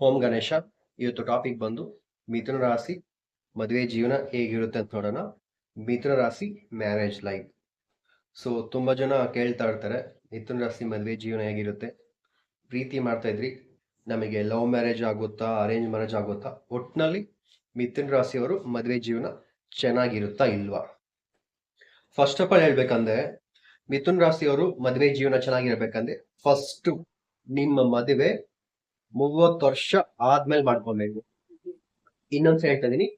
ಓಂ ಗಣೇಶ, ಇವತ್ತು ಟಾಪಿಕ್ ಬಂದು ಮಿಥುನ ರಾಶಿ, ಮದುವೆ ಜೀವನ ಹೇಗಿರುತ್ತೆ ಅಂತ ನೋಡೋಣ. ಮಿಥುನ ರಾಶಿ ಮ್ಯಾರೇಜ್ ಲೈಫ್ ಸೊ ತುಂಬ ಜನ ಕೇಳ್ತಾ ಇರ್ತಾರೆ, ಮಿಥುನ ರಾಶಿ, ಮದುವೆ ಜೀವನ ಹೇಗಿರುತ್ತೆ? ಪ್ರೀತಿ ಮಾಡ್ತಾ ಇದ್ರಿ, ನಮಗೆ ಲವ್ ಮ್ಯಾರೇಜ್ ಆಗುತ್ತಾ ಅರೇಂಜ್ ಮ್ಯಾರೇಜ್ ಆಗುತ್ತಾ? ಒಟ್ಟಿನಲ್ಲಿ ಮಿಥುನ ರಾಶಿಯವರು ಮದುವೆ ಜೀವನ ಚೆನ್ನಾಗಿರುತ್ತಾ ಇಲ್ವಾ? ಫಸ್ಟ್ ಆಫ್ ಆಲ್ ಹೇಳ್ಬೇಕಂದ್ರೆ, ಮಿಥುನ್ ರಾಶಿಯವರು ಮದುವೆ ಜೀವನ ಚೆನ್ನಾಗಿರ್ಬೇಕಂದ್ರೆ ಫಸ್ಟ್ ನಿಮ್ಮ ಮದುವೆ ಮೂವತ್ತು ವರ್ಷ ಆದ್ಮೇಲೆ ಮಾಡ್ಕೊಬೇಕು ಇನ್ನೊಂದ್ಸಲ ಹೇಳ್ತಾ ಇದೀನಿ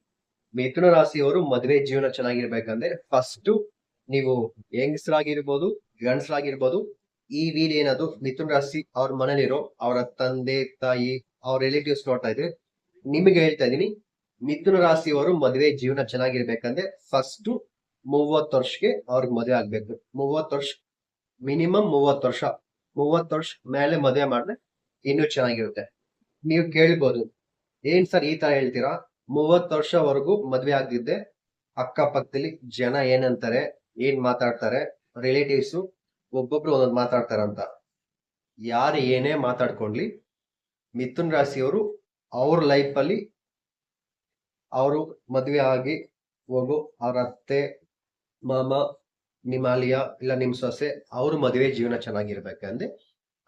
ಮಿಥುನ ರಾಶಿಯವರು ಮದುವೆ ಜೀವನ ಚೆನ್ನಾಗಿರ್ಬೇಕಂದ್ರೆ ಫಸ್ಟ್ ನೀವು ಹೆಂಗಸರಾಗಿರ್ಬೋದು, ಗಂಡಸರಾಗಿರ್ಬೋದು, ಈ ವೀಲ್ ಏನದು ಮಿಥುನ್ ರಾಶಿ ಅವ್ರ ಮನೇಲಿರೋ ಅವರ ತಂದೆ, ತಾಯಿ, ಅವ್ರ ರಿಲೇಟಿವ್ಸ್ ನೋಡ್ತಾ ಇದ್ರೆ ನಿಮಗೆ ಹೇಳ್ತಾ ಇದೀನಿ ಮಿಥುನ ರಾಶಿಯವರು ಮದುವೆ ಜೀವನ ಚೆನ್ನಾಗಿರ್ಬೇಕಂದ್ರೆ ಫಸ್ಟ್ ಮೂವತ್ತು ವರ್ಷಕ್ಕೆ ಅವ್ರಿಗೆ ಮದುವೆ ಆಗ್ಬೇಕು. ಮೂವತ್ತು ವರ್ಷ, ಮಿನಿಮಮ್ ಮೂವತ್ತು ವರ್ಷ. ಮೂವತ್ತು ವರ್ಷ ಮೇಲೆ ಮದುವೆ ಮಾಡಿದ್ರೆ ಇನ್ನೂ ಚೆನ್ನಾಗಿರುತ್ತೆ. ನೀವು ಕೇಳ್ಬೋದು. ಏನ್ ಸರ್ ಈ ತರ ಹೇಳ್ತೀರಾ? ಮೂವತ್ತು ವರ್ಷವರೆಗೂ ಮದ್ವೆ ಆಗದಿದ್ದೆ. ಅಕ್ಕಪಕ್ಕದಲ್ಲಿ ಜನ ಏನಂತಾರೆ, ಏನ್ ಮಾತಾಡ್ತಾರೆ ರಿಲೇಟಿವ್ಸ್ ಒಬ್ಬೊಬ್ರು ಒಂದೊಂದು ಮಾತಾಡ್ತಾರೆ ಅಂತ. ಯಾರು ಏನೇ ಮಾತಾಡ್ಕೊಂಡ್ಲಿ, ಮಿಥುನ್ ರಾಶಿಯವರು ಅವ್ರ ಲೈಫಲ್ಲಿ ಅವರು ಮದುವೆ ಆಗಿ ಹೋಗು ಅವ್ರ ಅತ್ತೆ, ಮಾಮ, ನಿಮ್ಮ ಅಳಿಯ, ಇಲ್ಲ ನಿಮ್ಮ ಸೊಸೆ, ಅವ್ರ ಮದುವೆ ಜೀವನ ಚೆನ್ನಾಗಿರ್ಬೇಕಂದ್ರೆ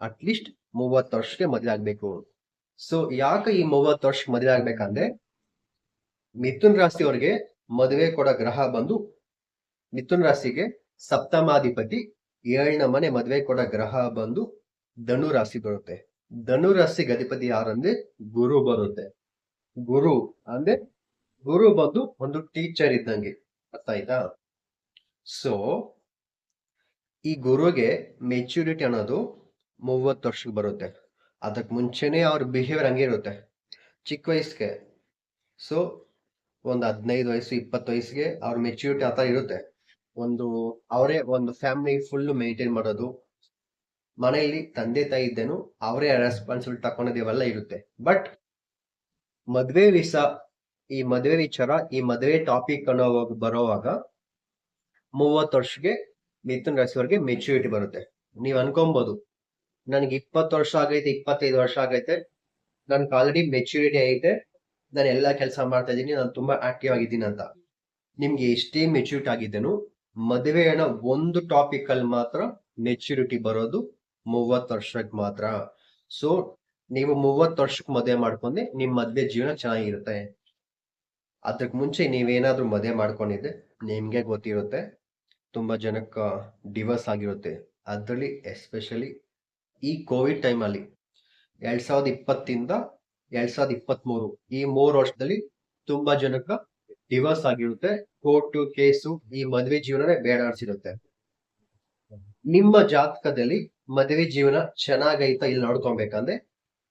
ಅಟ್ಲೀಸ್ಟ್ ಮೂವತ್ತು ವರ್ಷಕ್ಕೆ ಮದುವೆ ಆಗ್ಬೇಕು. ಸೊ ಯಾಕೆ ಈ ಮೂವತ್ತು ವರ್ಷ ಮದುವೆ ಆಗ್ಬೇಕಂದ್ರೆ, ಮಿಥುನ್ ರಾಶಿಯವ್ರಿಗೆ ಮದುವೆ ಕೊಡೋ ಗ್ರಹ ಬಂದು, ಮಿಥುನ್ ರಾಶಿಗೆ ಸಪ್ತಮಾಧಿಪತಿ ಏಳನ ಮನೆ ಮದುವೆ ಕೊಡೋ ಗ್ರಹ ಬಂದು ಧನು ರಾಶಿ ಬರುತ್ತೆ. ಧನು ರಾಶಿಗೆ ಅಧಿಪತಿ ಯಾರಂದ್ರೆ ಗುರು ಬರುತ್ತೆ. ಗುರು ಅಂದ್ರೆ ಗುರು ಬಂದು ಒಂದು ಟೀಚರ್ ಇದ್ದಂಗೆ. ಅರ್ಥ ಆಯ್ತಾ? ಸೊ ಈ ಗುರುಗೆ ಮೆಚುರಿಟಿ ಅನ್ನೋದು ಮೂವತ್ತು ವರ್ಷಕ್ಕೆ ಬರುತ್ತೆ. ಅದಕ್ಕೆ ಮುಂಚೆನೆ ಅವ್ರ ಬಿಹೇವಿಯರ್ ಹಂಗೆ ಇರುತ್ತೆ. ಚಿಕ್ಕ ವಯಸ್ಸಿಗೆ. ಸೊ ಒಂದು ಹದಿನೈದು ವಯಸ್ಸು, ಇಪ್ಪತ್ತು ವಯಸ್ಸಿಗೆ ಅವ್ರ ಮೆಚ್ಯೂರಿಟಿ ಆ ಥರ ಇರುತ್ತೆ. ಒಂದು, ಅವರೇ ಒಂದು ಫ್ಯಾಮಿಲಿ ಫುಲ್ ಮೇಂಟೈನ್ ಮಾಡೋದು. ಮನೆಯಲ್ಲಿ ತಂದೆ, ತಾಯಿ ಇದ್ದೇನು, ಅವರೇ ರೆಸ್ಪಾನ್ಸಿಬಿಲಿಟಿ ತಗೊಂಡೋದು ಇವೆಲ್ಲ ಇರುತ್ತೆ. ಬಟ್ ಮದುವೆ ವಿಸ ಈ ಮದುವೆ ವಿಚಾರ, ಈ ಮದುವೆ ಟಾಪಿಕ್ ಅನ್ನೋ ಬರೋವಾಗ ಮೂವತ್ತು ವರ್ಷಕ್ಕೆ, ಮಿಥುನ್ ರಾಶಿಯವರಿಗೆ ಮೆಚ್ಯೂರಿಟಿ ಬರುತ್ತೆ. ನೀವು ಅನ್ಕೊಬಹುದು ನನ್ಗೆ ಇಪ್ಪತ್ತು ವರ್ಷ ಆಗೈತೆ, ಇಪ್ಪತ್ತೈದು ವರ್ಷ ಆಗೈತೆ. ನನ್ಗೆ ಆಲ್ರೆಡಿ ಮೆಚ್ಯೂರಿಟಿ ಐತೆ. ನಾನು ಎಲ್ಲ ಕೆಲಸ ಮಾಡ್ತಾ ಇದ್ದೀನಿ. ನಾನು ತುಂಬಾ ಆಕ್ಟಿವ್ ಆಗಿದ್ದೀನಿ ಅಂತ. ನಿಮ್ಗೆ ಎಷ್ಟೇ ಮೆಚ್ಯೂರಿಟಿ ಆಗಿದ್ದೇನು ಮದುವೆ ಅನ್ನೋ ಒಂದು ಟಾಪಿಕ್ ಅಲ್ಲಿ ಮಾತ್ರ ಮೆಚ್ಯೂರಿಟಿ ಬರೋದು ಮೂವತ್ತು ವರ್ಷಕ್ಕೆ ಮಾತ್ರ. ಸೊ ನೀವು ಮೂವತ್ತು ವರ್ಷಕ್ಕೆ ಮದುವೆ ಮಾಡ್ಕೊಂಡೆ ನಿಮ್ ಮದ್ವೆ ಜೀವನ ಚೆನ್ನಾಗಿರುತ್ತೆ. ಅದಕ್ಕೆ ಮುಂಚೆ ನೀವೇನಾದ್ರೂ ಮದುವೆ ಮಾಡ್ಕೊಂಡಿದ್ದೆ ನಿಮ್ಗೆ ಗೊತ್ತಿರುತ್ತೆ. ತುಂಬಾ ಜನಕ್ಕೆ ಡಿವರ್ಸ್ ಆಗಿರುತ್ತೆ. ಅದರಲ್ಲಿ ಎಸ್ಪೆಷಲಿ ಈ ಕೋವಿಡ್ ಟೈಮಲ್ಲಿ ಎರಡ್ ಸಾವಿರದ ಇಪ್ಪತ್ತಿಂದ ಎರಡ್ ಸಾವಿರದ ಇಪ್ಪತ್ತ್ ಮೂರು ಈ ಮೂರು ವರ್ಷದಲ್ಲಿ ತುಂಬಾ ಜನಕ್ಕ ಡಿವರ್ಸ್ ಆಗಿರುತ್ತೆ. ಕೋರ್ಟು ಕೇಸು ಈ ಮದುವೆ ಜೀವನನೇ ಬೇಡಾಡ್ಸಿರುತ್ತೆ ನಿಮ್ಮ ಜಾತಕದಲ್ಲಿ ಮದುವೆ ಜೀವನ ಚೆನ್ನಾಗೈತಾ ಇಲ್ಲಿ ನೋಡ್ಕೊಬೇಕಂದ್ರೆ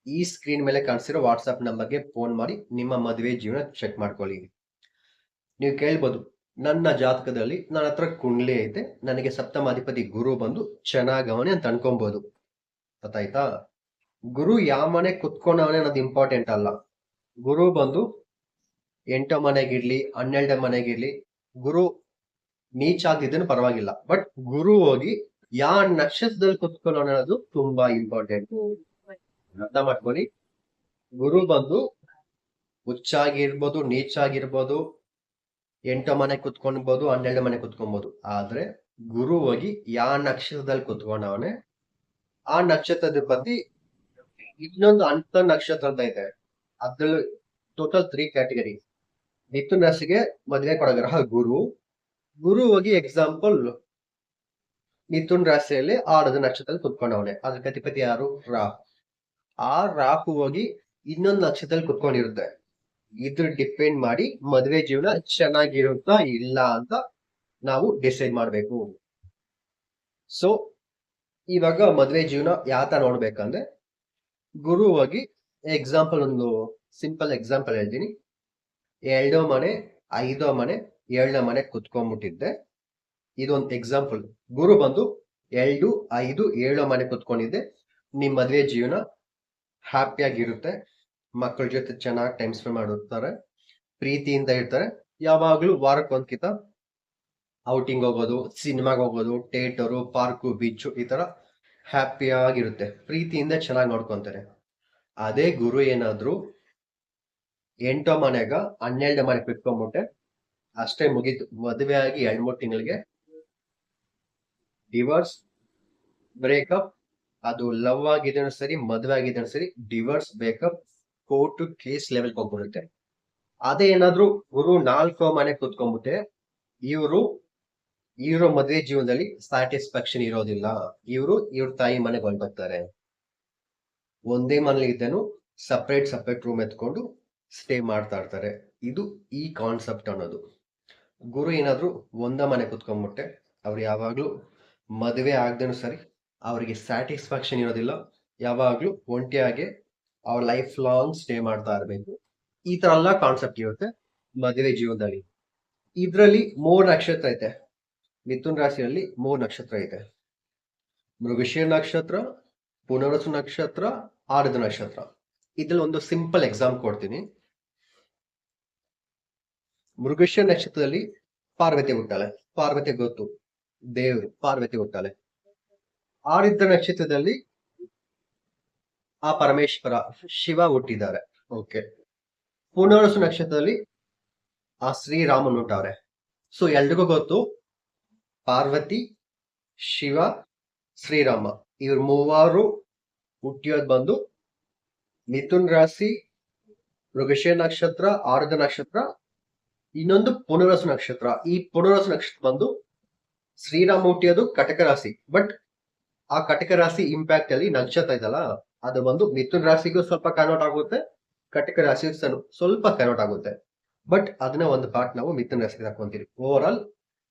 ಈ ಸ್ಕ್ರೀನ್ ಮೇಲೆ ಕಾಣಿಸಿರೋ ವಾಟ್ಸ್ಆಪ್ ನಂಬರ್ಗೆ ಫೋನ್ ಮಾಡಿ ನಿಮ್ಮ ಮದುವೆ ಜೀವನ ಚೆಕ್ ಮಾಡ್ಕೊಳ್ಳಿ. ನೀವು ಕೇಳ್ಬೋದು, ನನ್ನ ಜಾತಕದಲ್ಲಿ ನನ್ನ ಹತ್ರ ಕುಂಡ್ಲಿ ಐತೆ. ನನಗೆ ಸಪ್ತಮಾಧಿಪತಿ ಗುರು ಬಂದು ಚೆನ್ನಾಗವನೆ ಅಂತ ಅನ್ಕೊಬಹುದು ಗೊತ್ತಾಯ್ತಾ? ಗುರು ಯಾವ ಮನೆ ಕುತ್ಕೊಂಡವನೇ ಅನ್ನೋದು ಇಂಪಾರ್ಟೆಂಟ್ ಅಲ್ಲ. ಗುರು ಬಂದು ಎಂಟೋ ಮನೆಗಿರ್ಲಿ ಹನ್ನೆರಡನೇ ಮನೆಗಿರ್ಲಿ ಗುರು ನೀಚ್ ಆಗಿದ್ದೇನು ಪರವಾಗಿಲ್ಲ. ಬಟ್ ಗುರು ಹೋಗಿ ಯಾ ನಕ್ಷತ್ರದಲ್ಲಿ ಕುತ್ಕೊಳ್ಳೋಣ ಅನ್ನೋದು ತುಂಬಾ ಇಂಪಾರ್ಟೆಂಟ್ ಅರ್ಥ ಮಾಡ್ಕೊಳ್ಳಿ. ಗುರು ಬಂದು ಹುಚ್ಚಾಗಿರ್ಬೋದು ನೀಚಾಗಿರ್ಬೋದು ಎಂಟು ಮನೆ ಕುತ್ಕೊಳ್ಬಹುದು ಹನ್ನೆರಡು ಮನೆ ಕುತ್ಕೊಬಹುದು ಆದ್ರೆ ಗುರು ಹೋಗಿ ಯಾ ನಕ್ಷತ್ರದಲ್ಲಿ ಕುತ್ಕೊಂಡವನೆ ಆ ನಕ್ಷತ್ರದ ಬಗ್ಗೆ ಇನ್ನೊಂದು ಅಂತ ನಕ್ಷತ್ರ ಅಂತ ಇದೆ. ಅದ್ರಲ್ಲಿ ಟೋಟಲ್ ತ್ರೀ ಕ್ಯಾಟಗರಿ ಮಿಥುನಸ್ಗೆ ಮದುವೆ ಕೊಡೋ ಗ್ರಹ ಗುರು. ಗುರು ಹೋಗಿ ಎಕ್ಸಾಂಪಲ್ ಮಿಥುನ್ ರಾಶಿಯಲ್ಲಿ ಆಡದ ನಕ್ಷತ್ರದಲ್ಲಿ ಕುತ್ಕೊಂಡವನೆ. ಅದ್ರ ಗತಿಪತಿ ಯಾರು? ರಾಹು. ಆ ರಾಹು ಹೋಗಿ ಇನ್ನೊಂದು ನಕ್ಷತ್ರದಲ್ಲಿ ಕುತ್ಕೊಂಡಿರುತ್ತೆ. ಇದ್ರ ಡಿಪೆಂಡ್ ಮಾಡಿ ಮದುವೆ ಜೀವನ ಚೆನ್ನಾಗಿರುತ್ತಾ ಇಲ್ಲ ಅಂತ ನಾವು ಡಿಸೈಡ್ ಮಾಡಬೇಕು. ಸೊ ಇವಾಗ ಮದುವೆ ಜೀವನ ಯಾವ ತರ ನೋಡ್ಬೇಕಂದ್ರೆ ಗುರು ಹೋಗಿ ಎಕ್ಸಾಂಪಲ್ ಒಂದು ಸಿಂಪಲ್ ಎಕ್ಸಾಂಪಲ್ ಹೇಳ್ತೀನಿ. ಎರಡೋ ಮನೆ, ಐದೋ ಮನೆ, ಏಳನೇ ಮನೆ ಕುತ್ಕೊಂಡ್ಬಿಟ್ಟಿದ್ದೆ. ಇದೊಂದು ಎಕ್ಸಾಂಪಲ್ ಗುರು ಬಂದು ಎರಡು, ಐದು, ಏಳೋ ಮನೆ ಕುತ್ಕೊಂಡಿದ್ದೆ. ನಿಮ್ಮ ಮದುವೆ ಜೀವನ ಹ್ಯಾಪಿಯಾಗಿರುತ್ತೆ ಮಕ್ಕಳ ಜೊತೆ ಚೆನ್ನಾಗಿ ಟೈಮ್ ಸ್ಪೆಂಡ್ ಮಾಡುತ್ತಾರೆ. ಪ್ರೀತಿಯಿಂದ ಇರ್ತಾರೆ. ಯಾವಾಗಲೂ ವಾರಕ್ಕೆ ಒಂದ್ಕಿತ ಔಟಿಂಗ್ ಹೋಗೋದು ಸಿನಿಮಾಗೆ ಹೋಗೋದು ಥಿಯೇಟರು ಪಾರ್ಕು ಬೀಚು ಈ ಥರ ಹ್ಯಾಪಿಯಾಗಿರುತ್ತೆ ಪ್ರೀತಿಯಿಂದ ಚೆನ್ನಾಗಿ ನೋಡ್ಕೊತಾರೆ. ಅದೇ ಗುರು ಏನಾದರೂ ಎಂಟೋ ಮನೆಗ ಹನ್ನೆರಡು ಮನೆ ಬಿಟ್ಕೊಂಡ್ಬಿಟ್ಟೆ ಅಷ್ಟೇ ಮುಗೀತು. ಮದುವೆ ಆಗಿ ಎರಡು ಮೂರು ತಿಂಗಳಿಗೆ ಡಿವೋರ್ಸ್ ಬ್ರೇಕಪ್ ಅದು ಲವ್ ಆಗಿದ್ರು ಸರಿ, ಮದುವೆ ಆಗಿದ್ರು ಸರಿ ಡಿವೋರ್ಸ್ ಬ್ರೇಕಪ್ ಕೋರ್ಟ್ ಕೇಸ್ ಲೆವೆಲ್ಗೆ ಹೋಗ್ಬಿಡುತ್ತೆ. ಅದೇ ಏನಾದ್ರು ಗುರು ನಾಲ್ಕೋ ಮನೆ ಕೂತ್ಕೊಂಡ್ಬಿಟ್ಟೆ ಇವರು ಇವ್ರ ಮದುವೆ ಜೀವನದಲ್ಲಿ ಸ್ಯಾಟಿಸ್ಫ್ಯಾಕ್ಷನ್ ಇರೋದಿಲ್ಲ. ಇವರು ಇವ್ರ ತಾಯಿ ಮನೆಗೆ ಹೊರಟೋಗ್ತಾರೆ. ಒಂದೇ ಮನೇಲಿ ಇದ್ದನು ಸಪ್ರೇಟ್ ಸಪ್ರೇಟ್ ರೂಮ್ ಎತ್ಕೊಂಡು ಸ್ಟೇ ಮಾಡ್ತಾ ಇರ್ತಾರೆ. ಇದು ಈ ಕಾನ್ಸೆಪ್ಟ್ ಅನ್ನೋದು. ಗುರು ಏನಾದ್ರು ಒಂದ ಮನೆ ಕುತ್ಕೊಂಡ್ಬಿಟ್ಟೆ ಅವ್ರು ಯಾವಾಗಲೂ ಮದುವೆ ಆಗ್ದೇನು ಸರಿ ಅವರಿಗೆ ಸ್ಯಾಟಿಸ್ಫ್ಯಾಕ್ಷನ್ ಇರೋದಿಲ್ಲ. ಯಾವಾಗಲೂ ಒಂಟಿಯಾಗಿ ಅವ್ರ ಲೈಫ್ ಲಾಂಗ್ ಸ್ಟೇ ಮಾಡ್ತಾ ಇರಬೇಕು. ಈ ಥರ ಎಲ್ಲ ಕಾನ್ಸೆಪ್ಟ್ ಇರುತ್ತೆ ಮದುವೆ ಜೀವನದಲ್ಲಿ. ಇದ್ರಲ್ಲಿ ಮೂರು ನಕ್ಷತ್ರ ಐತೆ. ಮಿಥುನ್ ರಾಶಿಯಲ್ಲಿ ಮೂರು ನಕ್ಷತ್ರ ಇದೆ. ಮೃಗಶಿರ ನಕ್ಷತ್ರ ಪುನರ್ವಸು ನಕ್ಷತ್ರ ಆರುದ ನಕ್ಷತ್ರ. ಇದ್ರಲ್ಲಿ ಒಂದು ಸಿಂಪಲ್ ಎಕ್ಸಾಮ್ ಕೊಡ್ತೀನಿ. ಮೃಗಶಿರ ನಕ್ಷತ್ರದಲ್ಲಿ ಪಾರ್ವತಿ ಹುಟ್ಟಾಳೆ. ಪಾರ್ವತಿ ಗೊತ್ತು. ದೇವರು ಪಾರ್ವತಿ ಹುಟ್ಟಾಳೆ. ಆರಿದ್ರ ನಕ್ಷತ್ರದಲ್ಲಿ ಆ ಪರಮೇಶ್ವರ, ಶಿವ ಹುಟ್ಟಿದ್ದಾರೆ. ಓಕೆ ಪುನರ್ವಸು ನಕ್ಷತ್ರದಲ್ಲಿ ಆ ಶ್ರೀರಾಮನ್ ಹುಟ್ಟವ್ರೆ. ಸೊ ಎಲ್ರಿಗೂ ಗೊತ್ತು ಪಾರ್ವತಿ, ಶಿವ, ಶ್ರೀರಾಮ. ಇವ್ರ ಮೂವರು ಹುಟ್ಟಿಯೋದ್ ಬಂದು ಮಿಥುನ್ ರಾಶಿ, ಮೃಗಶಿರ ನಕ್ಷತ್ರ ಆರುದ ನಕ್ಷತ್ರ, ಇನ್ನೊಂದು ಪುನರಸು ನಕ್ಷತ್ರ. ಈ ಪುನರಸು ನಕ್ಷತ್ರ ಬಂದು ಶ್ರೀರಾಮ ಹುಟ್ಟಿಯೋದು ಕಟಕ ರಾಶಿ. ಬಟ್ ಆ ಕಟಕ ರಾಶಿ ಇಂಪ್ಯಾಕ್ಟ್ ಅಲ್ಲಿ ನಕ್ಷತ್ರ ಇದಲ್ಲ, ಅದು ಬಂದು ಮಿಥುನ್ ರಾಶಿಗೂ ಸ್ವಲ್ಪ ಕನ್ವರ್ಟ್ ಆಗುತ್ತೆ, ಕಟಕ ರಾಶಿ ಸ್ವಲ್ಪ ಕನ್ವರ್ಟ್ ಆಗುತ್ತೆ. ಬಟ್ ಅದನ್ನ ಒಂದು ಪಾರ್ಟ್ ನಾವು ಮಿಥುನ್ ರಾಶಿಗೆ ಹಾಕೊಂತೀವಿ. ಓವರ್ ಆಲ್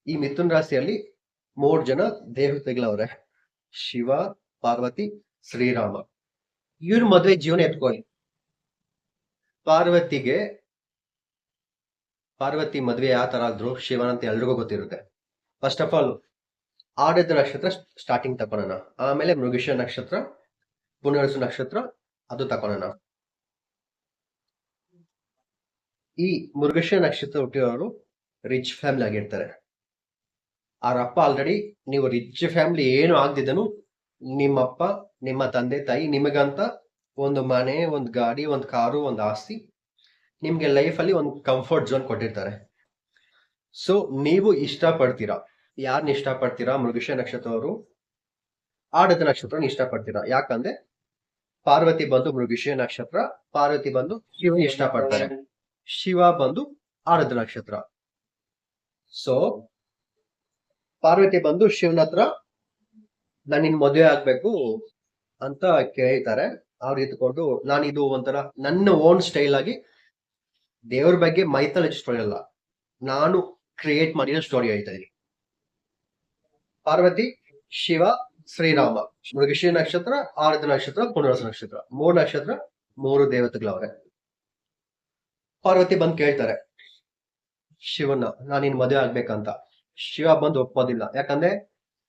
ಈ ಮಿಥುನ್ ರಾಶಿಯಲ್ಲಿ ಮೂರ್ ಜನ ದೇವತೆಗಳವ್ರೆ. ಶಿವ, ಪಾರ್ವತಿ, ಶ್ರೀರಾಮ. ಇವ್ರ ಮದುವೆ ಜೀವನ ಎತ್ಕೊಳ್ಳಿ. ಪಾರ್ವತಿಗೆ, ಪಾರ್ವತಿ ಮದುವೆ ಯಾವ ತರ ಆದ್ರು ಶಿವನ್ ಅಂತ ಎಲ್ರಿಗೂ ಗೊತ್ತಿರುತ್ತೆ. ಫಸ್ಟ್ ಆಫ್ ಆಲ್ ಆಡದ ನಕ್ಷತ್ರ ಸ್ಟಾರ್ಟಿಂಗ್ ತಕೊಳೋಣ. ಆಮೇಲೆ ಮೃಗೇಶ ನಕ್ಷತ್ರ ಪುನರ್ಸು ನಕ್ಷತ್ರ, ಅದು ತಕೊಳೋಣ. ಈ ಮೃಗೇಶ ನಕ್ಷತ್ರ ಹುಟ್ಟಿರೋರು ರಿಚ್ ಫ್ಯಾಮಿಲಿ ಆಗಿರ್ತಾರೆ. ಅವರಪ್ಪ ಆಲ್ರೆಡಿ ನೀವು ರಿಚ್ ಫ್ಯಾಮಿಲಿ ಏನು ಆಗ್ದಿದ್ದನು ನಿಮ್ಮಪ್ಪ ನಿಮ್ಮ ತಂದೆ ತಾಯಿ ನಿಮಗಂತ ಒಂದು ಮನೆ ಒಂದು ಗಾಡಿ ಒಂದು ಕಾರು ಒಂದು ಆಸ್ತಿ ನಿಮ್ಗೆ ಲೈಫಲ್ಲಿ ಒಂದು ಕಂಫರ್ಟ್ ಝೋನ್ ಕೊಟ್ಟಿರ್ತಾರೆ. ಸೊ ನೀವು ಇಷ್ಟಪಡ್ತೀರಾ? ಯಾರನ್ನ ಇಷ್ಟಪಡ್ತೀರಾ? ಮೃಗಶ ನಕ್ಷತ್ರ ಅವರು ಆಡದ ನಕ್ಷತ್ರ ಇಷ್ಟಪಡ್ತೀರಾ? ಯಾಕಂದ್ರೆ ಪಾರ್ವತಿ ಬಂದು ಮೃಗಶ ನಕ್ಷತ್ರ ಪಾರ್ವತಿ ಬಂದು ಶಿವ ಇಷ್ಟಪಡ್ತಾರೆ. ಶಿವ ಬಂದು ಆಡದ ನಕ್ಷತ್ರ. ಸೊ ಪಾರ್ವತಿ ಬಂದು ಶಿವನ ಹತ್ರ, ನಾನು ನಿನ್ ಮದುವೆ ಆಗ್ಬೇಕು ಅಂತ ಕೇಳ್ತಾರೆ ಅವ್ರು ಇದ್ಕೊಂಡು ನಾನು ಇದು ಒಂಥರ ನನ್ನ ಓನ್ ಸ್ಟೈಲ್ ಆಗಿ ದೇವ್ರ ಬಗ್ಗೆ ಮೈಥಾಲಜಿ ಸ್ಟೋರಿ ಅಲ್ಲ. ನಾನು ಕ್ರಿಯೇಟ್ ಮಾಡಿರೋ ಸ್ಟೋರಿ ಇದೀನಿ. ಪಾರ್ವತಿ, ಶಿವ, ಶ್ರೀರಾಮ. ಮೃಗಶಿ ನಕ್ಷತ್ರ, ಆರತಿ ನಕ್ಷತ್ರ ಪುನರಸ ನಕ್ಷತ್ರ. ಮೂರು ನಕ್ಷತ್ರ, ಮೂರು ದೇವತೆಗಳವ್ರೆ. ಪಾರ್ವತಿ ಬಂದು ಕೇಳ್ತಾರೆ ಶಿವನ ನಾನು ನಿನ್ ಮದುವೆ ಆಗ್ಬೇಕಂತ. ಶಿವ ಬಂದು ಒಪ್ಪೋದಿಲ್ಲ ಯಾಕಂದ್ರೆ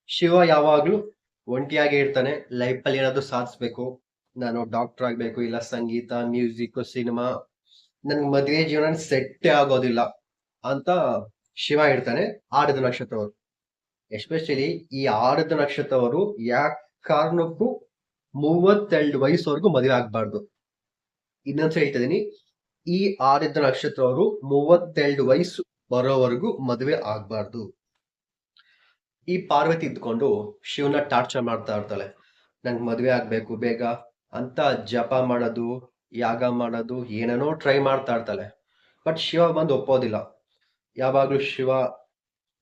ಶಿವ ಯಾವಾಗ್ಲೂ ಒಂಟಿಯಾಗಿ ಇರ್ತಾನೆ. ಲೈಫ್ ಅಲ್ಲಿ ಏನಾದ್ರು ಸಾಧಿಸ್ಬೇಕು. ನಾನು ಡಾಕ್ಟರ್ ಆಗ್ಬೇಕು, ಇಲ್ಲ ಸಂಗೀತ ಮ್ಯೂಸಿಕ್ ಸಿನಿಮಾ ನನ್ಗೆ ಮದುವೆ ಜೀವನ ಸೆಟ್ ಆಗೋದಿಲ್ಲ ಅಂತ ಶಿವ ಇರ್ತಾನೆ ಆಡದ ನಕ್ಷತ್ರವರು. ಎಸ್ಪೆಷಲಿ ಈ ಆಡದ ನಕ್ಷತ್ರವರು ಯಾಕ ಕಾರಣಕ್ಕೂ ಮೂವತ್ತೆರಡು ವಯಸ್ಸವರೆಗೂ ಮದುವೆ ಆಗ್ಬಾರ್ದು. ಇನ್ನೊಂದ್ಸ ಹೇಳ್ತಾ ಇದೀನಿ ಈ ಆಡದ ನಕ್ಷತ್ರವರು ಮೂವತ್ತೆರಡು ವಯಸ್ಸು ಬರೋವರೆಗೂ ಮದುವೆ ಆಗ್ಬಾರ್ದು. ಈ ಪಾರ್ವತಿ ಇದ್ಕೊಂಡು ಶಿವನ ಟಾರ್ಚರ್ ಮಾಡ್ತಾ ಇರ್ತಾಳೆ. ನಂಗೆ ಮದುವೆ ಆಗ್ಬೇಕು ಬೇಗ. ಅಂತ ಜಪ ಮಾಡೋದು, ಯಾಗ ಮಾಡೋದು, ಏನೇನೋ ಟ್ರೈ ಮಾಡ್ತಾ ಇರ್ತಾಳೆ. ಬಟ್ ಶಿವ ಬಂದು ಒಪ್ಪೋದಿಲ್ಲ. ಯಾವಾಗಲೂ ಶಿವ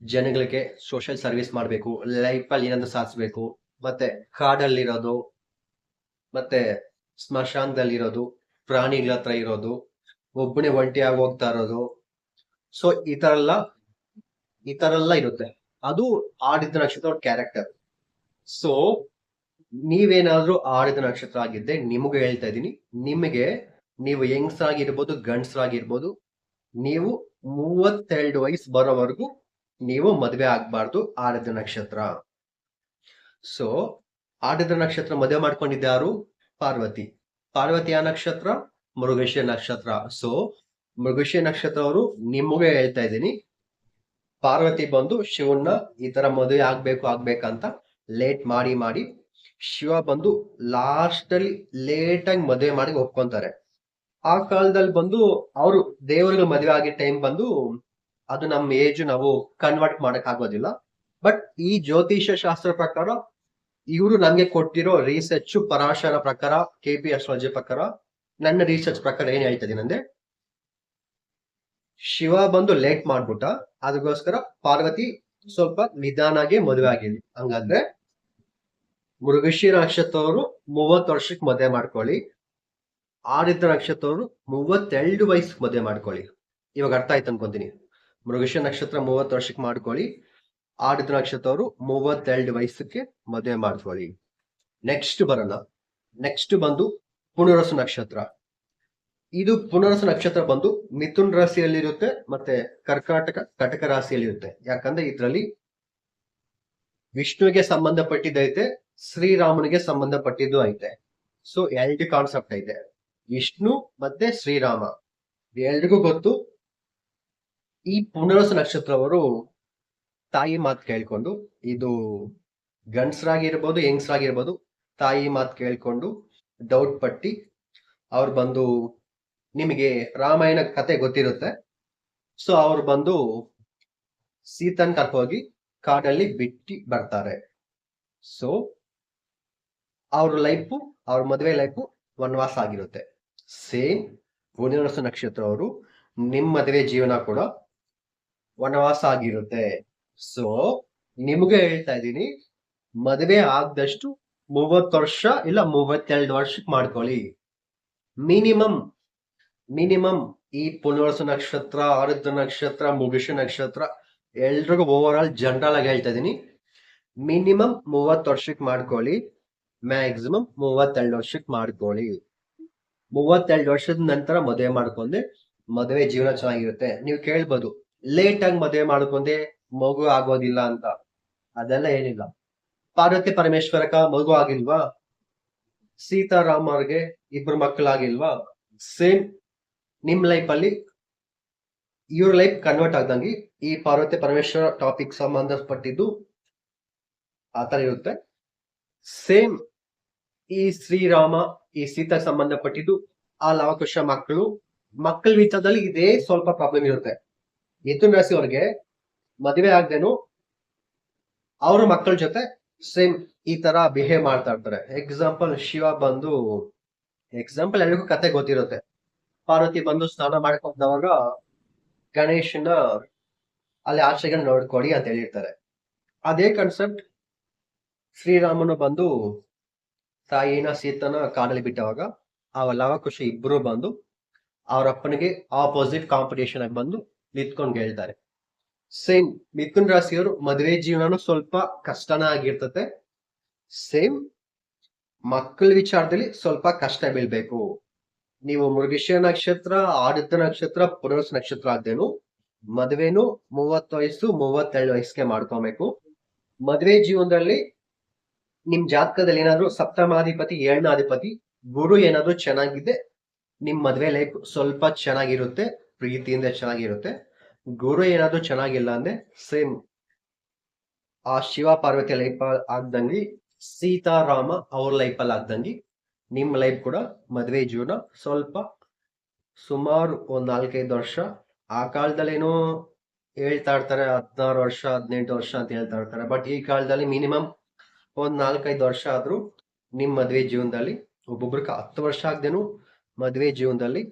ಜನಗಳಿಗೆ ಸೋಷಿಯಲ್ ಸರ್ವಿಸ್ ಮಾಡಬೇಕು ಲೈಫಲ್ಲಿ ಏನಾದ್ರು ಸಾಧಿಸ್ಬೇಕು. ಮತ್ತೆ ಕಾಡಲ್ಲಿರೋದು, ಮತ್ತೆ ಸ್ಮಶಾನದಲ್ಲಿರೋದು, ಪ್ರಾಣಿಗಳ ಹತ್ರ ಇರೋದು, ಒಬ್ಬನೇ ಒಂಟಿಯಾಗಿ ಹೋಗ್ತಾ ಇರೋದು. ಸೊ ಈ ತರ ಎಲ್ಲ ಈ ತರ ಎಲ್ಲ ಇರುತ್ತೆ. ಅದು ಆಡಿದ ನಕ್ಷತ್ರ ಕ್ಯಾರೆಕ್ಟರ್ ಸೊ ನೀವೇನಾದ್ರೂ ಆಡಿದ ನಕ್ಷತ್ರ ಆಗಿದ್ದೆ ನಿಮಗೆ ಹೇಳ್ತಾ ಇದ್ದೀನಿ. ನಿಮಗೆ ನೀವು ಹೆಂಗಸರಾಗಿರ್ಬೋದು ಗಂಡಸರಾಗಿರ್ಬೋದು, ನೀವು ಮೂವತ್ತೆರಡು ವಯಸ್ಸು ಬರೋವರೆಗೂ ನೀವು ಮದುವೆ ಆಗ್ಬಾರ್ದು ಆಡಿದ ನಕ್ಷತ್ರ. ಸೊ ಆಡಿದ ನಕ್ಷತ್ರ ಮದುವೆ ಮಾಡ್ಕೊಂಡಿದ್ದಾರು ಪಾರ್ವತಿ. ಪಾರ್ವತಿಯ ನಕ್ಷತ್ರ, ಮೃಗಶಿರ ನಕ್ಷತ್ರ. ಸೊ ಮೃಗಶಿರ ನಕ್ಷತ್ರ ಅವರು ನಿಮಗೆ ಹೇಳ್ತಾ ಇದ್ದೀನಿ. ಪಾರ್ವತಿ ಬಂದು ಶಿವನ್ನ ಈ ತರ ಮದುವೆ ಆಗ್ಬೇಕು, ಆಗ್ಬೇಕಂತ ಲೇಟ್ ಮಾಡಿ ಮಾಡಿ ಶಿವ ಬಂದು ಲಾಸ್ಟ್ ಅಲ್ಲಿ ಲೇಟ್ ಆಗಿ ಮದುವೆ ಮಾಡಿ ಒಪ್ಕೊಂತಾರೆ. ಆ ಕಾಲದಲ್ಲಿ ಬಂದು ಅವರು ದೇವರಿಗೆ ಮದುವೆ ಆಗಿ ಟೈಮ್ ಬಂದು ಅದು ನಮ್ಮ ಏಜ್ ನಾವು ಕನ್ವರ್ಟ್ ಮಾಡಕ್ ಆಗೋದಿಲ್ಲ. ಬಟ್ ಈ ಜ್ಯೋತಿಷ್ಯ ಶಾಸ್ತ್ರ ಪ್ರಕಾರ ಇವರು ನಮ್ಗೆ ಕೊಟ್ಟಿರೋ ರಿಸರ್ಚ್ ಪರಾಶರ ಪ್ರಕಾರ ಕೆ ಪಿ ಅಸ್ಟ್ರಾಲಜಿ ಪ್ರಕಾರ, ನನ್ನ ರಿಸರ್ಚ್ ಪ್ರಕಾರ ಏನ್ ಹೇಳ್ತಾ ಇದೀನಿ ಅಂದ್ರೆ ಶಿವ ಬಂದು ಲೇಟ್ ಮಾಡ್ಬಿಟ್ಟ. ಅದಕ್ಕೋಸ್ಕರ ಪಾರ್ವತಿ ಸ್ವಲ್ಪ ನಿಧಾನಾಗಿ ಮದುವೆ ಆಗಿದ್ವಿ ಹಂಗಂದ್ರೆ ಮೃಗಶಿರ ನಕ್ಷತ್ರವರು ಮೂವತ್ತು ವರ್ಷಕ್ಕೆ ಮದುವೆ ಮಾಡ್ಕೊಳ್ಳಿ. ಆದಿತ್ಯ ನಕ್ಷತ್ರವರು ಮೂವತ್ತೆರಡು ವಯಸ್ಸಿಗೆ ಮದುವೆ ಮಾಡ್ಕೊಳ್ಳಿ. ಇವಾಗ ಅರ್ಥ ಆಯ್ತು ಅನ್ಕೊಂತೀನಿ. ಮೃಗಶಿರ ನಕ್ಷತ್ರ ಮೂವತ್ತು ವರ್ಷಕ್ಕೆ ಮಾಡ್ಕೊಳ್ಳಿ. ಆರಿದ್ರ ನಕ್ಷತ್ರವರು ಮೂವತ್ತೆರಡು ವಯಸ್ಸಕ್ಕೆ ಮದುವೆ ಮಾಡ್ಕೊಳ್ಳಿ. ನೆಕ್ಸ್ಟ್ ಬರೋಣ. ನೆಕ್ಸ್ಟ್ ಬಂದು ಪುನರಸು ನಕ್ಷತ್ರ. ಇದು ಪುನರ್ಸ ನಕ್ಷತ್ರ ಬಂದು ಮಿಥುನ್ ರಾಶಿಯಲ್ಲಿರುತ್ತೆ ಮತ್ತೆ ಕರ್ಕಾಟಕ ಕಟಕ ರಾಶಿಯಲ್ಲಿರುತ್ತೆ. ಯಾಕಂದ್ರೆ ಇದರಲ್ಲಿ ವಿಷ್ಣುವಿಗೆ ಸಂಬಂಧಪಟ್ಟಿದ್ದೈತೆ ಶ್ರೀರಾಮನಿಗೆ ಸಂಬಂಧಪಟ್ಟಿದ್ದು ಐತೆ. ಸೊ ಎರಡು ಕಾನ್ಸೆಪ್ಟ್ ಐತೆ. ವಿಷ್ಣು ಮತ್ತೆ ಶ್ರೀರಾಮ. ಎಲ್ರಿಗೂ ಗೊತ್ತು, ಈ ಪುನರ್ಸ ನಕ್ಷತ್ರವರು ತಾಯಿ ಮಾತು ಕೇಳ್ಕೊಂಡು, ಇದು ಗಂಡಸರಾಗಿರ್ಬೋದು, ಹೆಂಗಸರಾಗಿರ್ಬೋದು, ತಾಯಿ ಮಾತು ಕೇಳ್ಕೊಂಡು ಡೌಟ್ ಪಟ್ಟಿ ಅವ್ರು ಬಂದು ನಿಮಗೆ ರಾಮಾಯಣ ಕತೆ ಗೊತ್ತಿರುತ್ತೆ. ಸೊ ಅವ್ರು ಬಂದು ಸೀತನ್ ಕರ್ಕೋಗಿ ಕಾಡಲ್ಲಿ ಬಿಟ್ಟಿ ಬರ್ತಾರೆ. ಸೊ ಅವ್ರ ಲೈಫು ಅವ್ರ ಮದುವೆ ಲೈಫು ವನವಾಸ ಆಗಿರುತ್ತೆ. ಸೇಮ್ ಪುನರ್ವಸು ನಕ್ಷತ್ರ ಅವರು ನಿಮ್ ಮದುವೆ ಜೀವನ ಕೂಡ ವನವಾಸ ಆಗಿರುತ್ತೆ. ಸೊ ನಿಮ್ಗೆ ಹೇಳ್ತಾ ಇದ್ದೀನಿ, ಮದುವೆ ಆಗದಷ್ಟು ಮೂವತ್ತು ವರ್ಷ ಇಲ್ಲ ಮೂವತ್ತೆರಡು ವರ್ಷಕ್ಕೆ ಮಾಡ್ಕೊಳ್ಳಿ. ಮಿನಿಮಮ್ ಮಿನಿಮಮ್ ಈ ಪುನರ್ವಸು ನಕ್ಷತ್ರ, ಆರುದ್ರ ನಕ್ಷತ್ರ ಮುಗಿಷ ನಕ್ಷತ್ರ, ಎಲ್ರಿಗೂ ಓವರ್ ಆಲ್ ಜನರಲ್ ಆಗಿ ಹೇಳ್ತಾ ಇದೀನಿ. ಮಿನಿಮಮ್ ಮೂವತ್ತು ವರ್ಷಕ್ಕೆ ಮಾಡ್ಕೊಳ್ಳಿ. ಮ್ಯಾಕ್ಸಿಮಮ್ ಮೂವತ್ತೆರಡು ವರ್ಷಕ್ಕೆ ಮಾಡ್ಕೊಳ್ಳಿ. ಮೂವತ್ತೆರಡು ವರ್ಷದ ನಂತರ ಮದುವೆ ಮಾಡ್ಕೊಂಡೆ. ಮದುವೆ ಜೀವನ ಚೆನ್ನಾಗಿರುತ್ತೆ. ನೀವು ಕೇಳ್ಬೋದು. ಲೇಟ್ ಆಗಿ ಮದುವೆ ಮಾಡ್ಕೊಂಡೆ, ಮಗು ಆಗೋದಿಲ್ಲ ಅಂತ. ಅದೆಲ್ಲ ಏನಿಲ್ಲ. ಪಾರ್ವತಿ ಪರಮೇಶ್ವರಕ ಮಗು ಆಗಿಲ್ವಾ? ಸೀತಾರಾಮ್ ಅವ್ರಿಗೆ ಇಬ್ರು ಮಕ್ಕಳಾಗಿಲ್ವಾ? ಸೇಮ್ ನಿಮ್ ಲೈಫ್ ಅಲ್ಲಿ ಇವ್ರ ಲೈಫ್ ಕನ್ವರ್ಟ್ ಆಗ್ದಂಗೆ ಈ ಪಾರ್ವತಿ ಪರಮೇಶ್ವರ ಟಾಪಿಕ್ ಸಂಬಂಧಪಟ್ಟಿದ್ದು ಆ ಆತರ ಇರುತ್ತೆ. ಸೇಮ್ ಈ ಶ್ರೀರಾಮ, ಈ ಸೀತಾ ಸಂಬಂಧಪಟ್ಟಿದ್ದು ಆ ಲವಕುಶ ಮಕ್ಕಳು, ಮಕ್ಕಳ ವಿಚಾರದಲ್ಲಿ ಇದೇ ಸ್ವಲ್ಪ ಪ್ರಾಬ್ಲಮ್ ಇರುತ್ತೆ. ಮಿಥುನ್ ರಾಶಿ ಅವ್ರಿಗೆ ಮದುವೆ ಆಗ್ದೇನು ಅವ್ರ ಮಕ್ಕಳ ಜೊತೆ ಸೇಮ್ ಈ ತರ ಬಿಹೇವ್ ಮಾಡ್ತಾ ಇರ್ತಾರೆ. ಎಕ್ಸಾಂಪಲ್ ಶಿವ ಬಂದು ಎಕ್ಸಾಂಪಲ್ ಎಲ್ರಿಗೂ ಕತೆ ಗೊತ್ತಿರುತ್ತೆ. ಪಾರ್ವತಿ ಬಂದು ಸ್ನಾನ ಮಾಡ್ಕೊಂಡವಾಗ ಗಣೇಶನ ಅಲ್ಲಿ ಆಚೆಗೆ ನೋಡ್ಕೊಡಿ ಅಂತ ಹೇಳಿರ್ತಾರೆ. ಅದೇ ಕಾನ್ಸೆಪ್ಟ್ ಶ್ರೀರಾಮನು ಬಂದು ತಾಯಿನ ಸೀತನ ಕಾಡಲ್ಲಿ ಬಿಟ್ಟವಾಗ ಆ ಲವಕುಶ ಇಬ್ರು ಬಂದು ಅವ್ರ ಅಪ್ಪನಿಗೆ ಆಪೋಸಿಟ್ ಕಾಂಪಿಟೇಷನ್ ಆಗಿ ಬಂದು ನಿಂತ್ಕೊಂಡು ಹೇಳ್ತಾರೆ ಸೇಮ್ ಮಿಥುನ್ ರಾಶಿಯವರು ಮದುವೆ ಜೀವನನು ಸ್ವಲ್ಪ ಕಷ್ಟನ ಆಗಿರ್ತತೆ. ಸೇಮ್ ಮಕ್ಕಳ ವಿಚಾರದಲ್ಲಿ ಸ್ವಲ್ಪ ಕಷ್ಟ ಬೀಳ್ಬೇಕು. ನೀವು ಮೃಗಶಿರ ನಕ್ಷತ್ರ, ಆದಿತ್ಯ ನಕ್ಷತ್ರ, ಪುನರ್ಸ್ ನಕ್ಷತ್ರ ಆದೇನು ಮದುವೆನು ಮೂವತ್ತು ವಯಸ್ಸು, ಮೂವತ್ತೆರಡು ವಯಸ್ಸಿಗೆ ಮಾಡ್ಕೋಬೇಕು. ಮದುವೆ ಜೀವನದಲ್ಲಿ ನಿಮ್ ಜಾತಕದಲ್ಲಿ ಏನಾದ್ರು ಸಪ್ತಮಾಧಿಪತಿ, ಏಳನಾಧಿಪತಿ, ಗುರು ಏನಾದ್ರು ಚೆನ್ನಾಗಿದೆ, ನಿಮ್ ಮದ್ವೆ ಲೈಫ್ ಸ್ವಲ್ಪ ಚೆನ್ನಾಗಿರುತ್ತೆ, ಪ್ರೀತಿಯಿಂದ ಚೆನ್ನಾಗಿರುತ್ತೆ. ಗುರು ಏನಾದ್ರು ಚೆನ್ನಾಗಿಲ್ಲ ಅಂದ್ರೆ ಸೇಮ್ ಆ ಶಿವ ಪಾರ್ವತಿ ಲೈಫ್ ಆಗ್ದಂಗೆ, ಸೀತಾರಾಮ ಅವ್ರ ಲೈಫಲ್ಲಿ ಆಗ್ದಂಗೆ ನಿಮ್ ಲೈಫ್ ಕೂಡ ಮದುವೆ ಜೀವನ ಸ್ವಲ್ಪ ಸುಮಾರು ಒಂದ್ ನಾಲ್ಕೈದು ವರ್ಷ. ಆ ಕಾಲದಲ್ಲಿ ಏನೋ ಹೇಳ್ತಾ ಇರ್ತಾರೆ, ಹದಿನಾರು ವರ್ಷ, ಹದಿನೆಂಟು ವರ್ಷ ಅಂತ ಹೇಳ್ತಾ ಇರ್ತಾರೆ. ಬಟ್ ಈ ಕಾಲದಲ್ಲಿ ಮಿನಿಮಮ್ ಒಂದ್ ನಾಲ್ಕೈದು ವರ್ಷ ಆದ್ರೂ ನಿಮ್ಮ ಮದುವೆ ಜೀವನದಲ್ಲಿ ಒಬ್ಬೊಬ್ರಿಗೆ ಹತ್ತು ವರ್ಷ ಆಗದೇನು ಮದುವೆ ಜೀವನದಲ್ಲಿ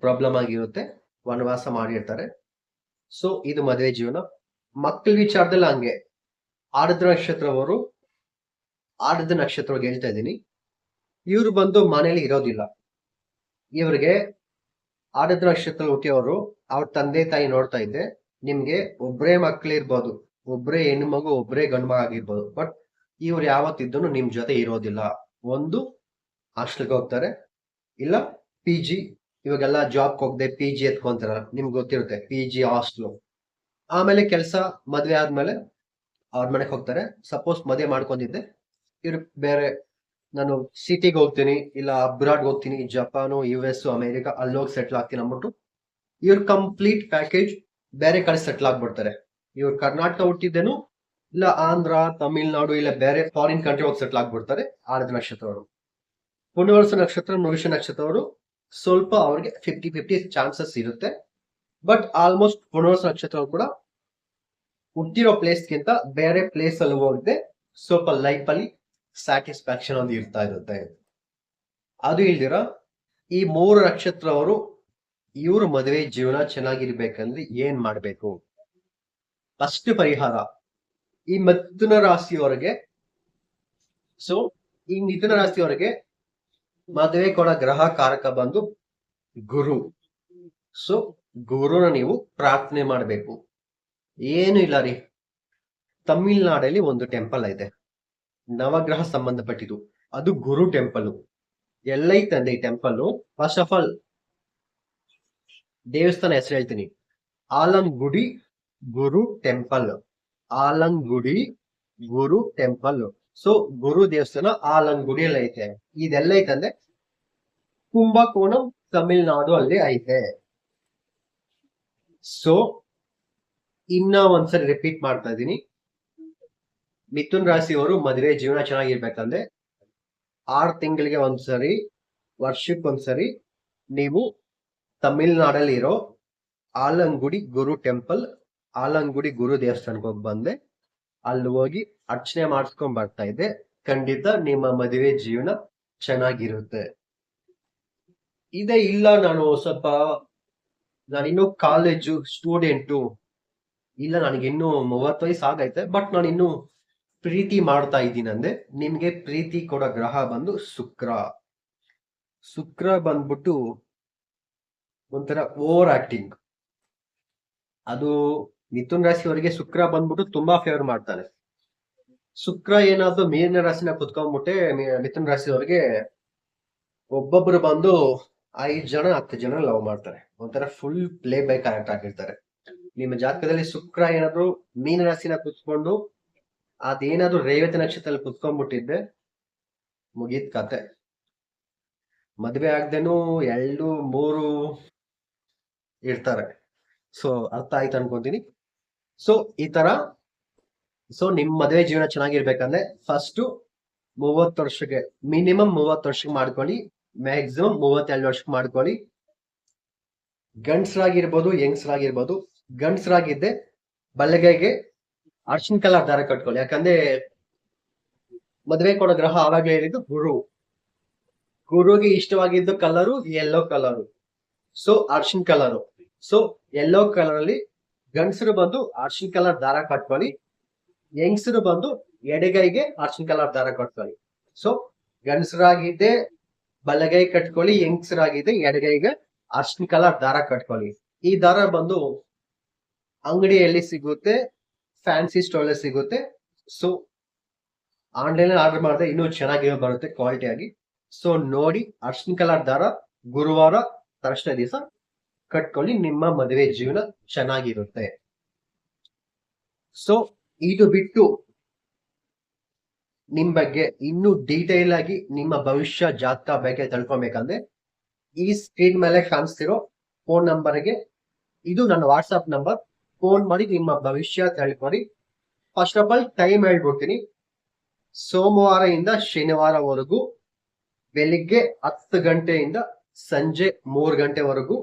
ಪ್ರಾಬ್ಲಮ್ ಆಗಿರುತ್ತೆ, ವನವಾಸ ಮಾಡಿರ್ತಾರೆ. ಸೊ ಇದು ಮದುವೆ ಜೀವನ. ಮಕ್ಕಳ ವಿಚಾರದಲ್ಲಿ ಹಂಗೆ. ಆರ್ದ್ರ ನಕ್ಷತ್ರವರು, ಆರ್ದ್ರ ನಕ್ಷತ್ರವಾಗಿ ಹೇಳ್ತಾ ಇದ್ದೀನಿ. ಇವ್ರು ಬಂದು ಮನೆಯಲ್ಲಿ ಇರೋದಿಲ್ಲ. ಇವರಿಗೆ ಆಡದ ನಕ್ಷತ್ರ ಹುಟ್ಟಿಯವರು, ಅವ್ರ ತಂದೆ ತಾಯಿ ನೋಡ್ತಾ ಇದ್ದೆ ನಿಮ್ಗೆ ಒಬ್ರೇ ಮಕ್ಳಿರ್ಬೋದು ಒಬ್ರೇ ಹೆಣ್ಣು ಮಗು, ಒಬ್ರೇ ಗಂಡು ಮಗ ಆಗಿರ್ಬೋದು, ಬಟ್ ಇವ್ರು ಯಾವತ್ತಿದ್ದನು ನಿಮ್ ಜೊತೆ ಇರೋದಿಲ್ಲ. ಒಂದು, ಹಾಸ್ಟೆಲ್ಗೆ ಹೋಗ್ತಾರೆ, ಇಲ್ಲ ಪಿ ಜಿ ಇವಾಗೆಲ್ಲ ಜಾಬ್ ಹೋಗದೆ ಪಿ ಜಿ ಎತ್ಕೊಂತಾರ, ನಿಮ್ಗೆ ಗೊತ್ತಿರುತ್ತೆ ಪಿ ಜಿ ಹಾಸ್ಟ್ಲು ಆಮೇಲೆ ಕೆಲಸ ಮದ್ವೆ ಆದ್ಮೇಲೆ ಅವ್ರ ಮನೆಗೆ ಹೋಗ್ತಾರೆ. ಸಪೋಸ್ ಮದುವೆ ಮಾಡ್ಕೊಂಡಿದ್ದೆ ಇವ್ರು ಬೇರೆ ನಾನು ಸಿಟಿಗೆ ಹೋಗ್ತೀನಿ, ಇಲ್ಲ ಅಬ್ರಾಡ್ ಹೋಗ್ತೀನಿ ಜಪಾನು ಯು ಎಸ್ ಅಮೇರಿಕಾ ಅಲ್ಲಿ ಹೋಗಿ ಸೆಟ್ಲ್ ಆಗ್ತೀನಿ ಅಂದ್ಬಿಟ್ಟು, ಇವ್ರ ಕಂಪ್ಲೀಟ್ ಪ್ಯಾಕೇಜ್ ಬೇರೆ ಕಡೆ ಸೆಟ್ಲ್ ಆಗ್ಬಿಡ್ತಾರೆ. ಇವ್ರು ಕರ್ನಾಟಕ ಹುಟ್ಟಿದ್ದೇನು, ಇಲ್ಲ ಆಂಧ್ರ, ತಮಿಳ್ನಾಡು, ಇಲ್ಲ ಬೇರೆ ಫಾರಿನ್ ಕಂಟ್ರಿ ಹೋಗಿ ಸೆಟ್ಲ್ ಆಗ್ಬಿಡ್ತಾರೆ ಆರದ ನಕ್ಷತ್ರವರು. ಪುನರ್ವರ್ಷ ನಕ್ಷತ್ರ ಮನುಷ್ಯ ನಕ್ಷತ್ರವರು, ಸ್ವಲ್ಪ ಅವ್ರಿಗೆ ಫಿಫ್ಟಿ ಫಿಫ್ಟಿ ಚಾನ್ಸಸ್ ಇರುತ್ತೆ. ಬಟ್ ಆಲ್ಮೋಸ್ಟ್ ಪುನರ್ವರ್ಷ ನಕ್ಷತ್ರ ಕೂಡ ಹುಟ್ಟಿರೋ ಪ್ಲೇಸ್ಗಿಂತ ಬೇರೆ ಪ್ಲೇಸ್ ಅಲ್ಲಿ ಸ್ವಲ್ಪ ಲೈಫ್ ಅಲ್ಲಿ ಸ್ಯಾಟಿಸ್ಫ್ಯಾಕ್ಷನ್ ಒಂದು ಇರ್ತಾ ಇರುತ್ತೆ. ಅದು ಇಲ್ದಿರ ಈ ಮೂರು ನಕ್ಷತ್ರವರು ಇವ್ರ ಮದುವೆ ಜೀವನ ಚೆನ್ನಾಗಿರ್ಬೇಕಂದ್ರೆ ಏನ್ ಮಾಡ್ಬೇಕು? ಫಸ್ಟ್ ಪರಿಹಾರ. ಈ ಮಿಥುನ ರಾಶಿಯವರೆಗೆ ಸೊ ಈ ಮಿಥುನ ರಾಶಿಯವರೆಗೆ ಮದುವೆ ಕೊಡ ಗ್ರಹ ಕಾರಕ ಬಂದು ಗುರು. ಸೊ ಗುರುನ ನೀವು ಪ್ರಾರ್ಥನೆ ಮಾಡಬೇಕು. ಏನು ಇಲ್ಲ ರೀ. ತಮಿಳ್ನಾಡಲ್ಲಿ ಒಂದು ಟೆಂಪಲ್ ಇದೆ. ನವಗ್ರಹ ಸಂಬಂಧಪಟ್ಟಿದ್ದು. ಅದು ಗುರು ಟೆಂಪಲ್. ಎಲ್ಲೈತಂದೆ ಈ ಟೆಂಪಲ್. ಫಸ್ಟ್ ಆಫ್ ಆಲ್ ದೇವಸ್ಥಾನ ಹೆಸರು ಹೇಳ್ತೀನಿ. Alangudi Guru temple. Alangudi Guru temple. So Guru ದೇವಸ್ಥಾನ ಆಲಂಗುಡಿಯಲ್ಲಿ ಐತೆ. ಇದೆಲ್ಲ ಐತಂದ್ರೆ ಕುಂಭಕೋಣಂ ತಮಿಳ್ನಾಡು ಅಲ್ಲಿ ಐತೆ. ಸೊ ಇನ್ನ ಒಂದ್ಸರಿ ರಿಪೀಟ್ ಮಾಡ್ತಾ ಇದೀನಿ ಮಿಥುನ್ ರಾಶಿಯವರು ಮದುವೆ, ಜೀವನ ಚೆನ್ನಾಗಿರ್ಬೇಕಂದ್ರೆ ಆರು ತಿಂಗಳಿಗೆ ಒಂದ್ಸರಿ, ವರ್ಷಕ್ಕೊಂದ್ಸರಿ ನೀವು ತಮಿಳ್ನಾಡಲ್ಲಿ ಇರೋ ಆಲಂಗುಡಿ ಗುರು ಟೆಂಪಲ್, ಆಲಂಗುಡಿ ಗುರು ದೇವಸ್ಥಾನಕ್ಕೆ ಹೋಗಿ ಬಂದೆ. ಅಲ್ಲಿ ಹೋಗಿ ಅರ್ಚನೆ ಮಾಡಿಸ್ಕೊಂಡ್ ಬರ್ತಾ ಇದ್ದೆ. ಖಂಡಿತ ನಿಮ್ಮ ಮದುವೆ, ಜೀವನ ಚೆನ್ನಾಗಿರುತ್ತೆ. ಇದೇ ಇಲ್ಲ ನಾನು ಸ್ವಲ್ಪ ನಾನಿನ್ನು ಕಾಲೇಜು ಸ್ಟೂಡೆಂಟು ಇಲ್ಲ ನನಗಿನ್ನೂ ಮೂವತ್ತು ವಯಸ್ಸು ಆಗೈತೆ ಬಟ್ ನಾನು ಇನ್ನು ಪ್ರೀತಿ ಮಾಡ್ತಾ ಇದ್ದೀನಿ ಅಂದ್ರೆ ನಿಮ್ಗೆ ಪ್ರೀತಿ ಕೊಡೋ ಗ್ರಹ ಬಂದು ಶುಕ್ರ. ಶುಕ್ರ ಬಂದ್ಬಿಟ್ಟು ಒಂಥರ ಓವರ್ ಆಕ್ಟಿಂಗ್. ಅದು ಮಿಥುನ್ ರಾಶಿಯವರಿಗೆ ಶುಕ್ರ ಬಂದ್ಬಿಟ್ಟು ತುಂಬಾ ಫೇವರ್ ಮಾಡ್ತಾನೆ. ಶುಕ್ರ ಏನಾದ್ರು ಮೀನ ರಾಶಿನ ಕುತ್ಕೊಂಡ್ಬಿಟ್ಟೆ ಮಿಥುನ್ ರಾಶಿಯವರಿಗೆ ಒಬ್ಬೊಬ್ರು ಬಂದು ಐದ್ ಜನ, ಹತ್ತು ಜನ ಲವ್ ಮಾಡ್ತಾರೆ. ಒಂಥರ ಫುಲ್ ಪ್ಲೇ ಬೈ ಕರೆಕ್ಟ್ ಆಗಿರ್ತಾರೆ. ನಿಮ್ಮ ಜಾತಕದಲ್ಲಿ ಶುಕ್ರ ಏನಾದ್ರು ಮೀನ ರಾಶಿನ ಕುತ್ಕೊಂಡು ಅದೇನಾದ್ರು ರೇವತಿ ನಕ್ಷತ್ರದಲ್ಲಿ ಕುತ್ಕೊಂಡ್ಬಿಟ್ಟಿದ್ದೆ ಮುಗೀತ್ ಕತೆ. ಮದ್ವೆ ಆಗ್ದೇನು ಎರಡು, ಮೂರು ಇರ್ತಾರೆ. ಸೊ ಅರ್ಥ ಆಯ್ತು ಅನ್ಕೊಂತೀನಿ. ಸೊ ಈ ತರ. ಸೊ ನಿಮ್ ಮದುವೆ ಜೀವನ ಚೆನ್ನಾಗಿರ್ಬೇಕಂದ್ರೆ ಫಸ್ಟ್ ಮೂವತ್ತು ವರ್ಷಕ್ಕೆ ಮಿನಿಮಮ್ ಮೂವತ್ತು ವರ್ಷಕ್ಕೆ ಮಾಡ್ಕೊಳ್ಳಿ ಮ್ಯಾಕ್ಸಿಮಮ್ ಮೂವತ್ತೆರಡು ವರ್ಷಕ್ಕೆ ಮಾಡ್ಕೊಳ್ಳಿ. ಗಂಡ್ಸರಾಗಿರ್ಬೋದು, ಹೆಂಗ್ಸ್ರಾಗಿರ್ಬೋದು, ಗಂಡ್ಸರಾಗಿದ್ದೆ ಬಲಗೈಗೆ ಅರ್ಶಿನ ಕಲರ್ ದಾರ ಕಟ್ಕೊಳ್ಳಿ. ಯಾಕಂದ್ರೆ ಮದುವೆ ಕೊಡೋ ಗ್ರಹ ಆವಾಗಲೇ ಹೇಳಿದ್ದು ಗುರು. ಗುರುಗೆ ಇಷ್ಟವಾಗಿದ್ದು ಕಲರು ಎಲ್ಲೋ ಕಲರು ಸೊ ಅರ್ಶಿನ್ ಕಲರು ಸೊ ಎಲ್ಲೋ ಕಲರ್ ಅಲ್ಲಿ ಗಂಡಸರು ಬಂದು ಅರ್ಶಿನ್ ಕಲರ್ ದಾರ ಕಟ್ಕೊಳ್ಳಿ. ಹೆಂಗಸರು ಬಂದು ಎಡಗೈಗೆ ಅರ್ಶಿನ್ ಕಲರ್ ದಾರ ಕಟ್ಕೊಳ್ಳಿ. ಸೊ ಗಂಡಸರಾಗಿದ್ದೆ ಬಲಗೈ ಕಟ್ಕೊಳ್ಳಿ, ಹೆಂಗಸರಾಗಿದ್ದೆ ಎಡಗೈಗೆ ಅರ್ಶಿನ್ ಕಲರ್ ದಾರ ಕಟ್ಕೊಳ್ಳಿ. ಈ ದಾರ ಬಂದು ಅಂಗಡಿಯಲ್ಲಿ ಸಿಗುತ್ತೆ. ಫ್ಯಾನ್ಸಿ ಸ್ಟೋರ್ ಸಿಗುತ್ತೆ. ಸೊ ಆನ್ಲೈನ್ ಆರ್ಡರ್ ಮಾಡಿದ್ರೆ ಇನ್ನೂ ಚೆನ್ನಾಗಿ ಬರುತ್ತೆ ಕ್ವಾಲಿಟಿ ಆಗಿ. ಸೊ ನೋಡಿ, ಅರ್ಶಿನ ಕಲರ್ ದಾರ, ಗುರುವಾರ ತರಷ್ಟ ದಿವಸ ಕಟ್ಕೊಳ್ಳಿ, ನಿಮ್ಮ ಮದುವೆ ಜೀವನ ಚೆನ್ನಾಗಿರುತ್ತೆ. ಸೊ ಇದು ಬಿಟ್ಟು ನಿಮ್ ಬಗ್ಗೆ ಇನ್ನೂ ಡೀಟೇಲ್ ಆಗಿ ನಿಮ್ಮ ಭವಿಷ್ಯ ಜಾತಕ ಬಗ್ಗೆ ತಿಳ್ಕೊಬೇಕಂದ್ರೆ ಈ ಸ್ಕ್ರೀನ್ ಮೇಲೆ ಕಾಣಿಸ್ತಿರೋ ಫೋನ್ ನಂಬರ್ಗೆ ಇದು ನನ್ನ ವಾಟ್ಸ್ಆಪ್ ನಂಬರ್ ಫೋನ್ ಮಾಡಿ, ನಿಮ್ಮ ಭವಿಷ್ಯ ತಿಳ್ಕೊಳ್ಳಿ ಫಸ್ಟ್ ಆಫ್ ಆಲ್ ಟೈಮ್ ಹೇಳ್ಬಿಡ್ತೀನಿ ಸೋಮವಾರದಿಂದ ಶನಿವಾರವರೆಗೂ ಬೆಳಿಗ್ಗೆ ಹತ್ತು ಗಂಟೆಯಿಂದ ಸಂಜೆ ಮೂರು ಗಂಟೆವರೆಗೂ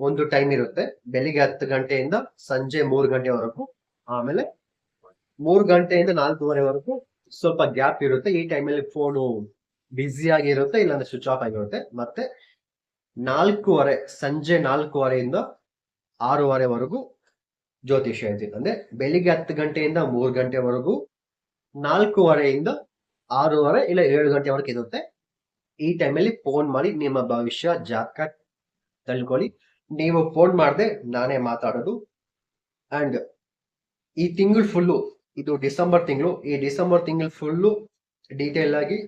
ಒಂದು ಟೈಮ್ ಇರುತ್ತೆ. ಬೆಳಿಗ್ಗೆ ಹತ್ತು ಗಂಟೆಯಿಂದ ಸಂಜೆ ಮೂರು ಗಂಟೆವರೆಗೂ. ಆಮೇಲೆ ಮೂರು ಗಂಟೆಯಿಂದ ನಾಲ್ಕೂವರೆವರೆಗೂ ಸ್ವಲ್ಪ ಗ್ಯಾಪ್ ಇರುತ್ತೆ. ಈ ಟೈಮಲ್ಲಿ ಫೋನು ಬ್ಯುಸಿ ಆಗಿರುತ್ತೆ, ಇಲ್ಲಾಂದ್ರೆ ಸ್ವಿಚ್ ಆಫ್ ಆಗಿರುತ್ತೆ. ಮತ್ತೆ ನಾಲ್ಕೂವರೆ, ಸಂಜೆ ನಾಲ್ಕೂವರೆಯಿಂದ ಆರೂವರೆವರೆಗೂ ಜ್ಯೋತಿಷ್ಯ ಹೇಳ್ತೀನಿ. ಅಂದ್ರೆ ಬೆಳಿಗ್ಗೆ ಹತ್ತು ಗಂಟೆಯಿಂದ ಮೂರು ಗಂಟೆವರೆಗೂ ನಾಲ್ಕೂವರೆಯಿಂದ ಆರೂವರೆ ಇಲ್ಲ ಏಳು ಗಂಟೆವರೆಗೆ ಇರುತ್ತೆ. ಈ ಟೈಮಲ್ಲಿ ಫೋನ್ ಮಾಡಿ ನಿಮ್ಮ ಭವಿಷ್ಯ ಜಾತಕ ತಳ್ಕೊಳ್ಳಿ. ನೀವು ಫೋನ್ ಮಾಡದೆ ನಾನೇ ಮಾತಾಡೋದು. ಅಂಡ್ ಈ ತಿಂಗಳು ಫುಲ್ಲು ಇದು ಡಿಸೆಂಬರ್ ತಿಂಗಳು, ಈ ಡಿಸೆಂಬರ್ ತಿಂಗಳು ಫುಲ್ಲು ಡೀಟೇಲ್ ಆಗಿ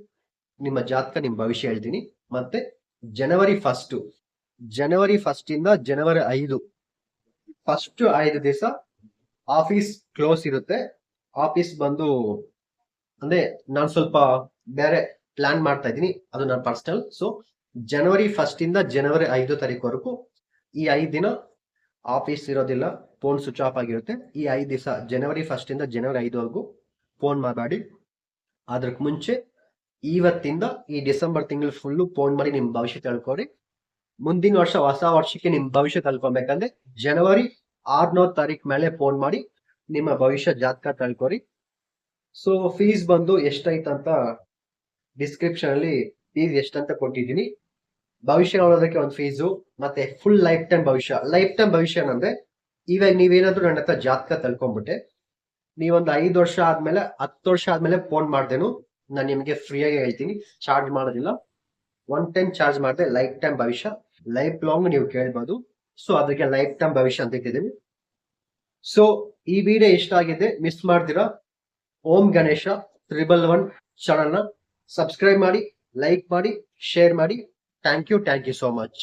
ನಿಮ್ಮ ಜಾತಕ, ನಿಮ್ಮ ಭವಿಷ್ಯ ಹೇಳ್ತೀನಿ. ಮತ್ತೆ ಜನವರಿ ಫಸ್ಟು ಜನವರಿ ಫಸ್ಟಿಂದ ಜನವರಿ ಐದು ಫಸ್ಟ್ ಐದು ದಿವಸ ಆಫೀಸ್ ಕ್ಲೋಸ್ ಇರುತ್ತೆ. ಆಫೀಸ್ ಬಂದು, ಅಂದ್ರೆ ನಾನು ಸ್ವಲ್ಪ ಬೇರೆ ಪ್ಲಾನ್ ಮಾಡ್ತಾ ಇದ್ದೀನಿ. ಅದು ನನ್ನ ಪರ್ಸನಲ್ ಸೊ ಜನವರಿ ಫಸ್ಟ್ ಇಂದ ಜನವರಿ ಐದು ತಾರೀಕುವರೆಗೂ ಈ ಐದು ದಿನ ಆಫೀಸ್ ಇರೋದಿಲ್ಲ. ಫೋನ್ ಸ್ವಿಚ್ ಆಫ್ ಆಗಿರುತ್ತೆ. ಈ ಐದು ದಿವಸ ಜನವರಿ ಫಸ್ಟ್ ಇಂದ ಜನವರಿ ಐದುವರೆಗೂ ಫೋನ್ ಮಾಡಬೇಡಿ. ಅದಕ್ಕೆ ಮುಂಚೆ ಇವತ್ತಿಂದ ಈ ಡಿಸೆಂಬರ್ ತಿಂಗಳು ಫುಲ್ಲು ಫೋನ್ ಮಾಡಿ ನಿಮ್ಮ ಭವಿಷ್ಯ ತಿಳ್ಕೊರಿ ಮುಂದಿನ ವರ್ಷ, ಹೊಸ ವರ್ಷಕ್ಕೆ ನಿಮ್ಮ ಭವಿಷ್ಯ ತಳ್ಕೊಬೇಕಂದ್ರೆ ಜನವರಿ ಆರ್ನೋ ತಾರೀಕು ಮೇಲೆ ಫೋನ್ ಮಾಡಿ, ನಿಮ್ಮ ಭವಿಷ್ಯ ಜಾತಕ ತಳ್ಕೋರಿ ಸೊ ಫೀಸ್ ಬಂದು ಎಷ್ಟಾಯ್ತಂತ ಡಿಸ್ಕ್ರಿಪ್ಷನ್ ಅಲ್ಲಿ ಫೀಸ್ ಎಷ್ಟಂತ ಕೊಟ್ಟಿದ್ದೀನಿ. ಭವಿಷ್ಯ ನೋಡೋದಕ್ಕೆ ಒಂದು ಫೀಸು ಮತ್ತೆ ಫುಲ್ ಲೈಫ್ ಟೈಮ್ ಭವಿಷ್ಯ. ಲೈಫ್ ಟೈಮ್ ಭವಿಷ್ಯ ಅಂದ್ರೆ ಇವಾಗ ನೀವೇನಾದ್ರೂ ನನ್ನ ಹತ್ರ ಜಾತಕ ತಳ್ಕೊಂಡ್ಬಿಟ್ಟೆ ನೀವೊಂದು ಐದು ವರ್ಷ ಆದ್ಮೇಲೆ, ಹತ್ತು ವರ್ಷ ಆದ್ಮೇಲೆ ಫೋನ್ ಮಾಡ್ದೇನು, ನಾನು ನಿಮಗೆ ಫ್ರೀಯಾಗಿ ಹೇಳ್ತೀನಿ ಚಾರ್ಜ್ ಮಾಡೋದಿಲ್ಲ. ಒನ್ ಟೈಮ್ ಚಾರ್ಜ್ ಮಾಡಿದೆ ಲೈಫ್ ಟೈಮ್ ಭವಿಷ್ಯ. ಲೈಫ್ ಲಾಂಗ್ ನೀವು ಕೇಳ್ಬೋದು. ಸೊ ಅದಕ್ಕೆ ಲೈಫ್ ಟೈಮ್ ಭವಿಷ್ಯ ಅಂತ ಇಟ್ಟಿದ್ದೀವಿ. ಸೊ ಈ ವಿಡಿಯೋ ಇಷ್ಟ ಆಗಿದೆ? ಮಿಸ್ ಮಾಡ್ತೀರಾ? ಓಂ ಗಣೇಶ, ತ್ರಿಬಲ್ ಒನ್ ಚಾನಲ್ನ ಸಬ್ಸ್ಕ್ರೈಬ್ ಮಾಡಿ ಲೈಕ್ ಮಾಡಿ ಶೇರ್ ಮಾಡಿ. Thank you thank you so much